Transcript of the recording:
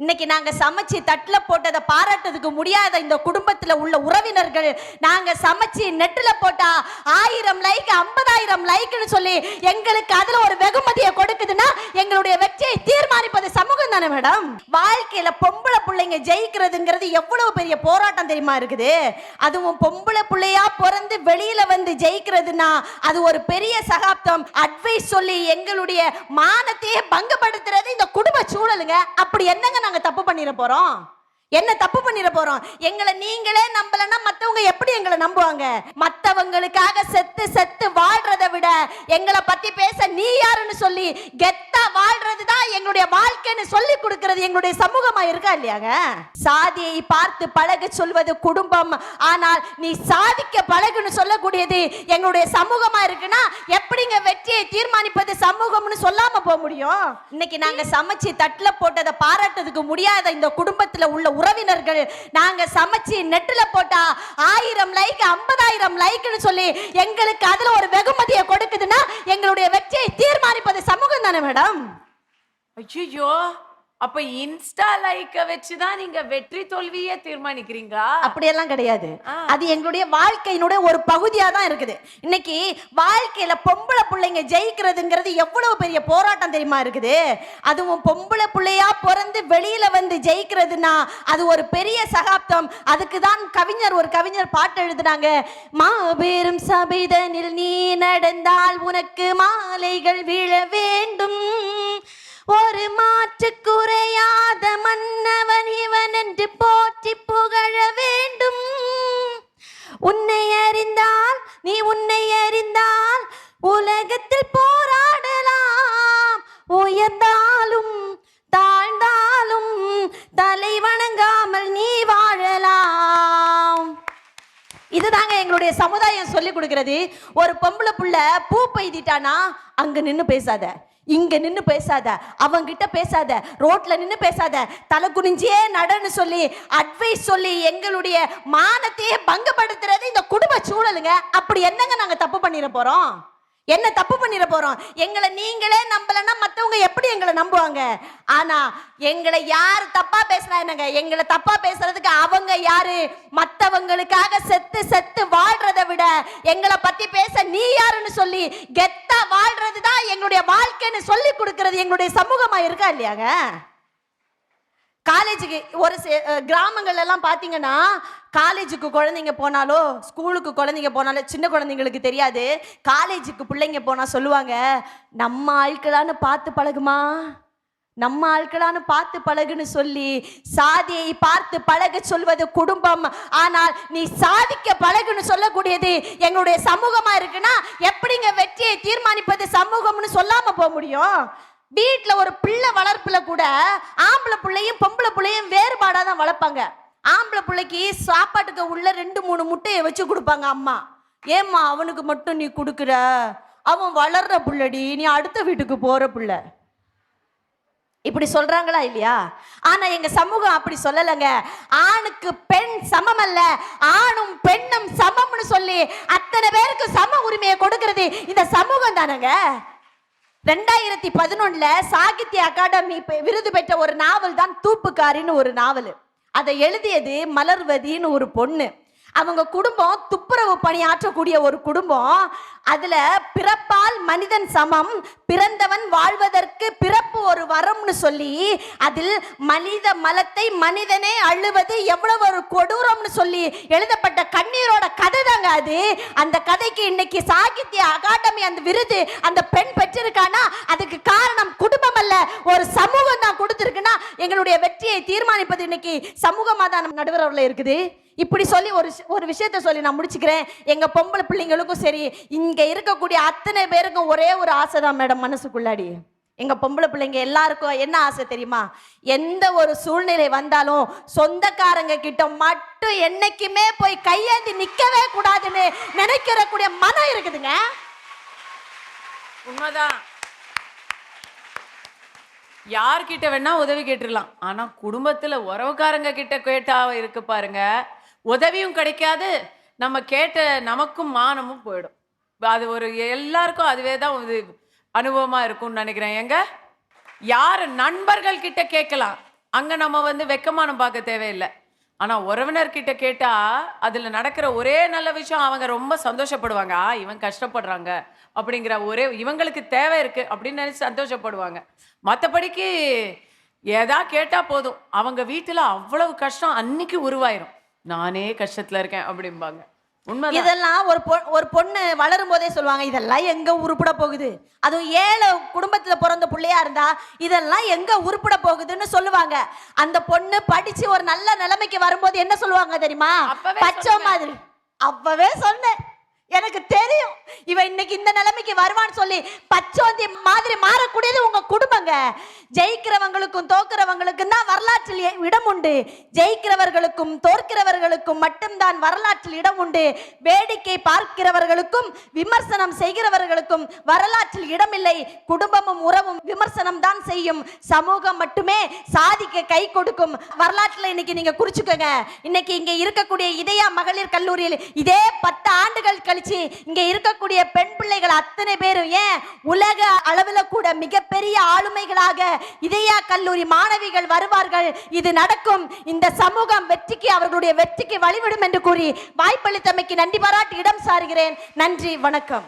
இன்னைக்கு நாங்க சமைச்சு தட்டுல போட்டதை பாராட்டுறதுக்கு முடியாத இந்த குடும்பத்துல உள்ள உறவினர்கள் நாங்க சமைச்சு நெட்டுல போட்டா ஆயிரம் லைக் ஐம்பதாயிரம் லைக்னு சொல்லி எங்களுக்கு அதுல ஒரு வெகுமதியை கொடுக்குதுன்னா எங்களுடைய வெற்றியை தீர்மானிப்பது சமூகம் தானே மேடம்? வாழ்க்கையில பொம்பளை பிள்ளைங்க ஜெயிக்கிறதுங்கிறது எவ்வளவு பெரிய போராட்டம் தெரியுமா இருக்குது? அதுவும் பொம்பளை பிள்ளையா பிறந்து வெளியில வந்து ஜெயிக்கிறதுனா அது ஒரு பெரிய சகாப்தம். அட்வைஸ் சொல்லி எங்களுடைய மானத்தையே பங்குபடுத்துறது இந்த குடும்ப சூழலுங்க. அப்படி என்னங்க நாங்க தப்பு பண்ணிட போறோம்? என்ன தப்பு பண்ணிட போறோம்? எங்களை நீங்களே நம்பலன்னா மத்தவங்க எப்படி எங்களை நம்புவாங்க? மத்தவங்களுக்காக செத்து செத்து வாழ்றத எங்களை பத்தி பேச நீ யாருன்னு சொல்லி கெத்தா வாழ்றது தான் எங்களுடைய வாழ்க்கைன்னு சொல்லி கொடுக்கிறது எங்களுடைய சமூகமா இருக்கா இல்லையாங்க? சாதியை பார்த்து பழக சொல்வது குடும்பம். ஆனால் நீ சாதிக்க பழகுன்னு சொல்லக்கூடியது எங்களுடைய சமூகமா இருக்குன்னா எப்படிங்க வெற்றியை தீர்மானிப்பது சமூகம்னு சொல்லாம போக முடியும்? இன்னைக்கு நாங்க சமைச்சு தட்டுல போட்டதை பாராட்டுறதுக்கு முடியாத இந்த குடும்பத்துல உள்ள உறவினர்கள் நாங்க சமைச்சு நெட்டுல போட்டா ஆயிரம் லைக் ஐம்பதாயிரம் லைக்னு சொல்லி எங்களுக்கு அதுல ஒரு வெகுமதியை கொடுக்குதுன்னா எங்களுடைய வெற்றியை தீர்மானிப்பது சமூகம் தானே மேடம்? ஐயோ அப்ப இன்ஸ்டா லைக்க வச்சுதான் நீங்க வெற்றி தோல்வியே தீர்மானிக்கிறீங்களா? அப்படியெல்லாம் கிடையாது. அது எங்களுடைய வாழ்க்கையினுடைய ஒரு பகுதியா தான் இருக்குது. இன்னைக்கு வாழ்க்கையில பொம்பளை பிள்ளைங்க ஜெயிக்கிறதுங்கிறது எவ்வளவு பெரிய போராட்டம் தெரியுமா இருக்குது? அதுவும் பொம்பளை பிள்ளையா பிறந்து வெளியில வந்து ஜெயிக்கிறதுனா அது ஒரு பெரிய சகாப்தம். அதுக்கு தான் கவிஞர் ஒரு கவிஞர் பாட்டு எழுதுனாங்க மாபெரும் சபைதனில் நீ நடந்தால் உனக்கு மாலைகள் விழ வேண்டும். ஒரு மாற்று குறையாத மன்னவன் இவன் என்று போற்றி புகழ வேண்டும். உன்னை அறிந்தால் நீ உன்னை அறிந்தால் உலகத்தில் போராடலாம். உயர்ந்தாலும் தாழ்ந்தாலும் தலை வணங்காமல் நீ வாழலாம். இதுதாங்க எங்களுடைய சமுதாயம் சொல்லி கொடுக்கிறது. ஒரு பொம்பளை புள்ள பூ பெய்திட்டானா அங்க நின்று பேசாத. இங்க நின்று பேசாத அவங்கிட்ட பேசாத ரோட்ல நின்று பேசாத தலை குனிஞ்சியே நடன்னு சொல்லி அட்வைஸ் சொல்லி எங்களுடைய மானத்தையே பங்கப்படுத்துறது இந்த குடும்ப சூழலுங்க. அப்படி என்னங்க நாங்க தப்பு பண்ணிட போறோம்? என்ன தப்பு பண்ணிட போறோம்? எங்களை நீங்களே நம்பலன்னா மத்தவங்க எப்படி எங்களை நம்புவாங்க? ஆனா எங்களை யார் தப்பா பேசினா என்னங்க? எங்களை தப்பா பேசுறதுக்கு அவங்க யாரு? மத்தவங்களுக்காக செத்து செத்து வாழ்றதை விட எங்களை பத்தி பேச நீ யாருன்னு சொல்லி கெத்தா வாழ்றது தான் எங்களுடைய வாழ்க்கைன்னு சொல்லி கொடுக்கறது எங்களுடைய சமூகமா இருக்கா இல்லையாங்க? காலேஜுக்கு ஒரு கிராமங்கள் எல்லாம் பார்த்தீங்கன்னா காலேஜுக்கு குழந்தைங்க போனாலோ ஸ்கூலுக்கு குழந்தைங்க போனாலோ சின்ன குழந்தைங்களுக்கு தெரியாது. காலேஜுக்கு பிள்ளைங்க போனால் சொல்லுவாங்க நம்ம ஆட்களான்னு பார்த்து பழகுமா? நம்ம ஆட்களான்னு பார்த்து பழகுன்னு சொல்லி சாதியை பார்த்து பழக சொல்வது குடும்பம். ஆனால் நீ சாதிக்க பழகுன்னு சொல்லக்கூடியது எங்களுடைய சமூகமா இருக்குன்னா எப்படிங்க வெற்றியை தீர்மானிப்பது சமூகம்னு சொல்லாம போக முடியும்? வீட்டில் ஒரு பிள்ளை வளர்ப்புல கூட ஆம்பளை பிள்ளையும் பொம்பளை பிள்ளையும் வேறுபாடாக தான் வளர்ப்பாங்க. ஆம்பளை பிள்ளைக்கு சாப்பாட்டுக்கு உள்ள ரெண்டு மூணு முட்டையை வச்சு கொடுப்பாங்க அம்மா. ஏம்மா அவனுக்கு மட்டும் நீ கொடுக்குற? அவன் வளர்ற புள்ளடி நீ அடுத்த வீட்டுக்கு போற புள்ள. இப்படி சொல்றாங்களா இல்லையா? ஆனா எங்க சமூகம் அப்படி சொல்லலைங்க. ஆணுக்கு பெண் சமம் அல்ல ஆணும் பெண்ணும் சமம்னு சொல்லி அத்தனை பேருக்கு சம உரிமையை கொடுக்கறது இந்த சமூகம் தானங்க? ரெண்டாயிரத்தி பதினொன்னுல சாகித்ய அகாடமி பெ- விருது பெற்ற ஒரு நாவல் தான் தூப்புக்காரின்னு ஒரு நாவல். அதை எழுதியது மலர்வதின்னு ஒரு பொண்ணு. அவங்க குடும்பம் துப்புரவு பணியாற்றக்கூடிய ஒரு குடும்பம். அதுல பிறப்பால் மனிதன் சமம் பிறந்தவன் வாழ்வதற்கு பிறப்பு ஒரு வரம்னு சொல்லி அதில் மனித மலத்தை மனிதனே அழுவது எவ்வளவு ஒரு கொடூரம்னு சொல்லி எழுதப்பட்ட கண்ணீரோட கதை தாங்க அது. அந்த கதைக்கு இன்னைக்கு சாகித்ய அகாடமி அந்த விருது அந்த பெண் பெற்றிருக்கானா? அதுக்கு காரணம் குடும்பம் அல்ல ஒரு சமூகம் தான் கொடுத்துருக்குன்னா எங்களுடைய வெற்றியை தீர்மானிப்பது இன்னைக்கு சமூகமா தான் நம்ம நடுவரில் இருக்குது. இப்படி சொல்லி ஒரு ஒரு விஷயத்த சொல்லி நான் முடிச்சுக்கிறேன். எங்க பொம்பளை பிள்ளைங்களுக்கும் சரி இங்கே இருக்கக்கூடிய அத்தனை பேருக்கும் ஒரே ஒரு ஆசை தான் மேடம் மனசுக்குள்ளாடி. எங்க பொம்பளை பிள்ளைங்க எல்லாருக்கும் என்ன ஆசை தெரியுமா? எந்த ஒரு சூழ்நிலை வந்தாலும் சொந்தக்காரங்க கிட்ட மட்டும் என்னைக்குமே போய் கையேந்தி நிக்கவே கூடாதுன்னு நினைக்கிற கூடிய மனம் இருக்குதுங்க. உண்மைதான். யார்கிட்ட வேணா உதவி கேட்டுடலாம் ஆனா குடும்பத்துல உறவுக்காரங்க கிட்ட கேட்டா இருக்கு பாருங்க. உதவியும் கிடைக்காது. நம்ம கேட்ட நமக்கும் மானமும் போயிடும். அது ஒரு எல்லாருக்கும் அதுவே தான் ஒரு அனுபவமாக இருக்கும்னு நினைக்கிறேன். எங்க? யார் நண்பர்கள் கிட்ட கேட்கலாம். அங்கே நம்ம வந்து வெக்கமானம் பார்க்க தேவையில்லை. ஆனால் உறவினர்கிட்ட கேட்டால் அதில் நடக்கிற ஒரே நல்ல விஷயம் அவங்க ரொம்ப சந்தோஷப்படுவாங்க. ஆ இவன் கஷ்டப்படுறாங்க அப்படிங்கிற ஒரே இவங்களுக்கு தேவை இருக்கு அப்படின்னு நினச்சி சந்தோஷப்படுவாங்க. மற்றபடிக்கு ஏதா கேட்டால் போதும். அவங்க வீட்டில் அவ்வளவு கஷ்டம் அன்னைக்கு உருவாயிரும். நானே கஷ்டத்தில் இருக்கேன் அப்படிம்பாங்க. இதெல்லாம் ஒரு ஒரு பொண்ணு வளரும் போதே சொல்லுவாங்க இதெல்லாம் எங்க உருப்பட போகுது? அதுவும் ஏழை குடும்பத்துல பிறந்த பிள்ளையா இருந்தா இதெல்லாம் எங்க உருப்பட போகுதுன்னு சொல்லுவாங்க. அந்த பொண்ணு படிச்சு ஒரு நல்ல நிலைமைக்கு வரும்போது என்ன சொல்லுவாங்க தெரியுமா? அப்பவே பச்சை மாதிரி. அப்பவே சொன்னேன். எனக்கு தெரியும் இவன் இன்னைக்கு இந்த நிலைமைக்கு வருவான்னு சொல்லி பச்சோந்தி மாதிரி மாறக்கூடியது உங்க குடும்பங்க. ஜெயிக்கிறவங்களுக்கும் தோக்குறவங்களுக்கும் தான் வரலாற்றில் இடம் உண்டு. ஜெயிக்கிறவர்களுக்கும் தோற்கிறவர்களுக்கும் மட்டும்தான் வரலாற்றில் இடம் உண்டு. வேடிக்கை பார்க்கிறவர்களுக்கும் விமர்சனம் செய்கிறவர்களுக்கும் வரலாற்றில் இடமில்லை. குடும்பமும் உறவும் விமர்சனம் தான் செய்யும். சமூகம் மட்டுமே சாதிக்க கை கொடுக்கும். வரலாற்றில் இன்னைக்கு நீங்க குறிச்சுக்கோங்க. இன்னைக்கு இங்க இருக்கக்கூடிய இதயா மகளிர் கல்லூரியில் இதே பத்து ஆண்டுகள் கழிச்சு இங்க இருக்கக்கூடிய இருக்கக்கூடிய பெண் பிள்ளைகள் அத்தனை பேரும் ஏன் உலக அளவில் கூட மிகப்பெரிய ஆளுமைகளாக இதயா கல்லூரி மாணவிகள் வருவார்கள்? இது நடக்கும். இந்த சமூகம் வெற்றிக்கு அவர்களுடைய வெற்றிக்கு வழிவிடும் என்று கூறி வாய்ப்பளித்தமைக்கு நன்றி பாராட்டி இடம் சாருகிறேன். நன்றி வணக்கம்.